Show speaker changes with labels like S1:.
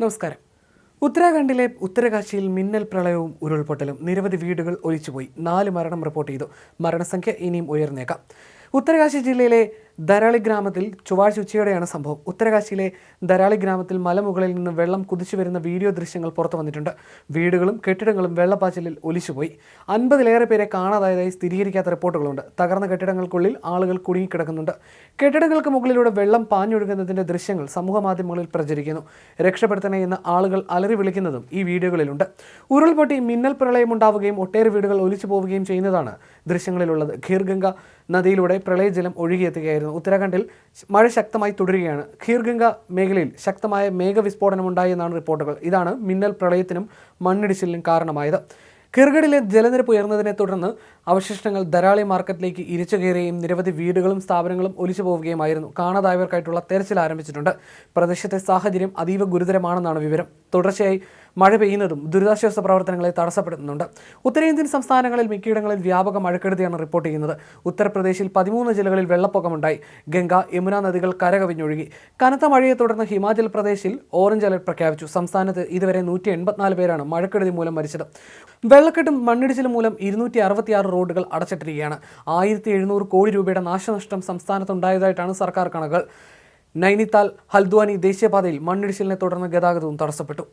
S1: നമസ്കാരം. ഉത്തരാഖണ്ഡിലെ ഉത്തരകാശിയിൽ മിന്നൽ പ്രളയവും ഉരുൾപൊട്ടലും. നിരവധി വീടുകൾ ഒലിച്ചുപോയി. നാല് മരണം റിപ്പോർട്ട് ചെയ്തു. മരണസംഖ്യ ഇനിയും ഉയർന്നേക്കാം. ഉത്തരകാശി ജില്ലയിലെ ധരാളി ഗ്രാമത്തിൽ ചൊവ്വാഴ്ച ഉച്ചയോടെയാണ് സംഭവം. ഉത്തരകാശിയിലെ ധരാളി ഗ്രാമത്തിൽ മലമുകളിൽ നിന്ന് വെള്ളം കുതിച്ചു വരുന്ന വീഡിയോ ദൃശ്യങ്ങൾ പുറത്തു വന്നിട്ടുണ്ട്. വീടുകളും കെട്ടിടങ്ങളും വെള്ളപ്പാച്ചിലിൽ ഒലിച്ചുപോയി. അൻപതിലേറെ പേരെ കാണാതായതായി സ്ഥിരീകരിക്കാത്ത റിപ്പോർട്ടുകളുണ്ട്. തകർന്ന കെട്ടിടങ്ങൾക്കുള്ളിൽ ആളുകൾ കുടുങ്ങിക്കിടക്കുന്നുണ്ട്. കെട്ടിടങ്ങൾക്ക് മുകളിലൂടെ വെള്ളം പാഞ്ഞൊഴുകുന്നതിന്റെ ദൃശ്യങ്ങൾ സമൂഹ മാധ്യമങ്ങളിൽ പ്രചരിക്കുന്നു. രക്ഷപ്പെടുത്തണേ എന്ന് ആളുകൾ അലറി വിളിക്കുന്നതും ഈ വീഡിയോകളിലുണ്ട്. ഉരുൾപൊട്ടി മിന്നൽ പ്രളയം ഉണ്ടാവുകയും ഒട്ടേറെ വീടുകൾ ഒലിച്ചു പോവുകയും ചെയ്യുന്നതാണ് ദൃശ്യങ്ങളിലുള്ളത്. ഖീർഗംഗ നദിയിലൂടെ പ്രളയജലം ഒഴുകിയെത്തുകയായിരുന്നു ഉത്തരാഖണ്ഡിൽ മഴ ശക്തമായി തുടരുകയാണ്. ഖീർഗംഗ മേഖലയിൽ ശക്തമായ മേഘവിസ്ഫോടനമുണ്ടായി എന്നാണ് റിപ്പോർട്ടുകൾ. ഇതാണ് മിന്നൽ പ്രളയത്തിനും മണ്ണിടിച്ചിലിനും കാരണമായത്. കിർഗഡിലെ ജലനിരപ്പ് ഉയർന്നതിനെ തുടർന്ന് അവശിഷ്ടങ്ങൾ ധരാളി മാർക്കറ്റിലേക്ക് ഇരിച്ചു കയറുകയും നിരവധി വീടുകളും സ്ഥാപനങ്ങളും ഒലിച്ചു പോവുകയുമായിരുന്നു. കാണാതായവർക്കായിട്ടുള്ള തെരച്ചിൽ ആരംഭിച്ചിട്ടുണ്ട്. പ്രദേശത്തെ സാഹചര്യം അതീവ ഗുരുതരമാണെന്നാണ് വിവരം. തുടർച്ചയായി മഴ പെയ്യുന്നതും ദുരിതാശ്വാസ പ്രവർത്തനങ്ങളെ തടസ്സപ്പെടുത്തുന്നുണ്ട്. ഉത്തരേന്ത്യൻ സംസ്ഥാനങ്ങളിൽ മിക്കയിടങ്ങളിൽ വ്യാപക മഴക്കെടുതിയാണ് റിപ്പോർട്ട് ചെയ്യുന്നത്. ഉത്തർപ്രദേശിൽ പതിമൂന്ന് ജില്ലകളിൽ വെള്ളപ്പൊക്കമുണ്ടായി. ഗംഗ യമുന നദികൾ കരകവിഞ്ഞൊഴുകി. കനത്ത മഴയെ തുടർന്ന് ഹിമാചൽ പ്രദേശിൽ ഓറഞ്ച് അലർട്ട് പ്രഖ്യാപിച്ചു. സംസ്ഥാനത്ത് ഇതുവരെ നൂറ്റി എൺപത്തിനാല് പേരാണ് മഴക്കെടുതി മൂലം മരിച്ചത്. വെള്ളക്കെട്ടും മണ്ണിടിച്ചിലും മൂലം ഇരുന്നൂറ്റി അറുപത്തിയാറ് റോഡുകൾ അടച്ചിട്ടിരിക്കുകയാണ്. ആയിരത്തി എഴുന്നൂറ് കോടി രൂപയുടെ നാശനഷ്ടം സംസ്ഥാനത്തുണ്ടായതായിട്ടാണ് സർക്കാർ കണക്കുകൾ. നൈനിത്താൽ ഹൽദ്വാനി ദേശീയപാതയിൽ മണ്ണിടിച്ചിലിനെ തുടർന്ന് ഗതാഗതവും തടസ്സപ്പെട്ടു.